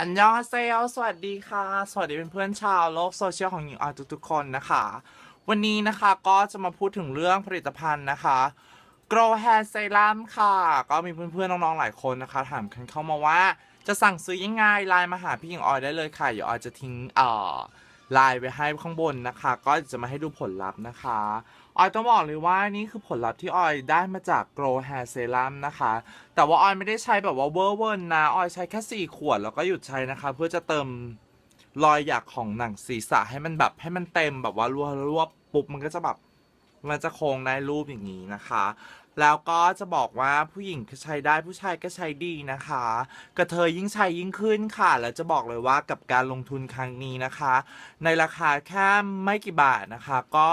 อันยองเซลสวัสดีค่ะ สวัสดีเพื่อนๆชาวโลกโซเชียลของหญิงออยทุกๆคนนะคะ วันนี้นะคะก็จะมาพูดถึงเรื่องผลิตภัณฑ์นะคะ Grow Hair Serum ค่ะ ก็มีเพื่อนๆน้องๆหลายคนนะคะ ถามกันเข้ามาว่าจะสั่งซื้อยังไงไลน์มาหาพี่หญิงออยได้เลยค่ะเดี๋ยวออยจะทิ้งเอ่อ ไลน์ไว้ให้ข้างบนนะคะ ก็จะมาให้ดูผลลัพธ์นะคะออยต้องบอกเลยว่านี่คือผลลัพธ์ที่ออยได้มาจาก Grow Hair Serum นะคะ แต่ว่าออยไม่ได้ใช้แบบว่าเวอร์เวิร์นนะออยใช้แค่ 4 ขวดแล้วก็หยุดใช้นะคะ เพื่อจะเติมรอยหยักของหนังศีรษะให้มันแบบให้มันเต็มแบบว่ารัวรวบปุ๊บมันก็จะแบบ มันจะโค้งได้รูปอย่างนี้นะคะ แล้วก็จะบอกว่าผู้หญิงก็ใช้ได้ผู้ชายก็ใช้ดีนะคะ กระเทยยิ่งใช้ยิ่งขึ้นค่ะ แล้วจะบอกเลยว่ากับการลงทุนครั้งนี้นะคะ ในราคาแค่ไม่กี่บาทนะคะ ก็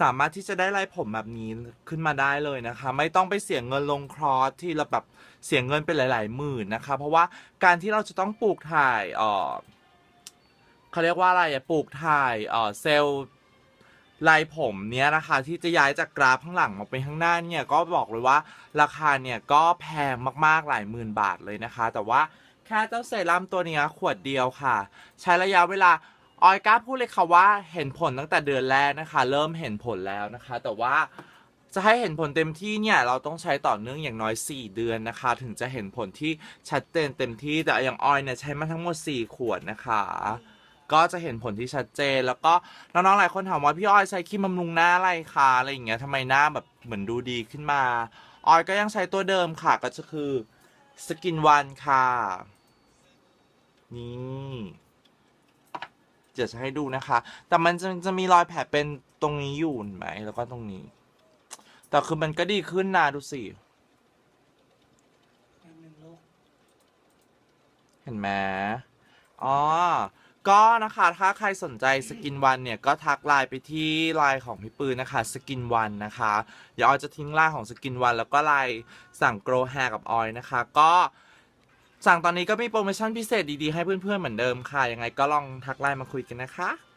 สามารถที่จะได้ไล่ผมแบบนี้ขึ้นมาได้เลยนะคะ ไม่ต้องไปเสียเงินลงครอสที่เราแบบเสียเงินเป็นหลาย ๆ หมื่นนะคะ เพราะว่าการที่เราจะต้องปลูกถ่ายเออเขาเรียกว่าอะไรอะปลูกถ่ายเออเซลล์ ลายผมเนี้ยนะคะที่จะย้ายจากกราฟข้างหลังมาเป็นข้างหน้าเนี่ยก็บอกเลยว่าราคาเนี่ยก็แพงมากๆหลายหมื่นบาทเลยนะคะ แต่ว่าแค่เจ้าเซรั่มตัวเนี้ยขวดเดียวค่ะ ใช้ระยะเวลาออยกล้าพูดเลยค่ะว่าเห็นผลตั้งแต่เดือนแรกนะคะ เริ่มเห็นผลแล้วนะคะ แต่ว่าจะให้เห็นผลเต็มที่เนี่ยเราต้องใช้ต่อเนื่องอย่างน้อย 4 เดือนนะคะ ถึงจะเห็นผลที่ชัดเจนเต็มที่แต่อย่างออยเนี่ยใช้มาทั้งหมด 4 ขวดนะคะ ก็จะเห็นผลที่ชัดเจน แล้วก็น้องๆหลายคนถามว่าพี่ออยใช้ครีมบำรุงหน้าอะไรคะอะไรอย่างเงี้ยทำไมหน้าแบบเหมือนดูดีขึ้นมาออยก็ยังใช้ตัวเดิมค่ะ ก็จะคือสกินวันค่ะ นี่เดี๋ยวจะให้ดูนะคะ แต่มันจะจะมีรอยแผลเป็นตรงนี้อยู่เห็นไหม แล้วก็ตรงนี้ แต่คือมันก็ดีขึ้นนะดูสิ เห็นไหมอ๋อ ก็นะคะถ้าใครสนใจสกินวันเนี่ยก็ทักไลน์ไปที่ไลน์ของพี่ปืนนะคะสกินวันนะคะเดี๋ยวออยจะทิ้งไลน์ของสกินวันแล้วก็ไลน์สั่งโกรแฮร์กับออยนะคะ ก็สั่งตอนนี้ก็มีโปรโมชั่นพิเศษดีๆให้เพื่อนๆเหมือนเดิมค่ะยังไงก็ลองทักไลน์มาคุยกันนะคะ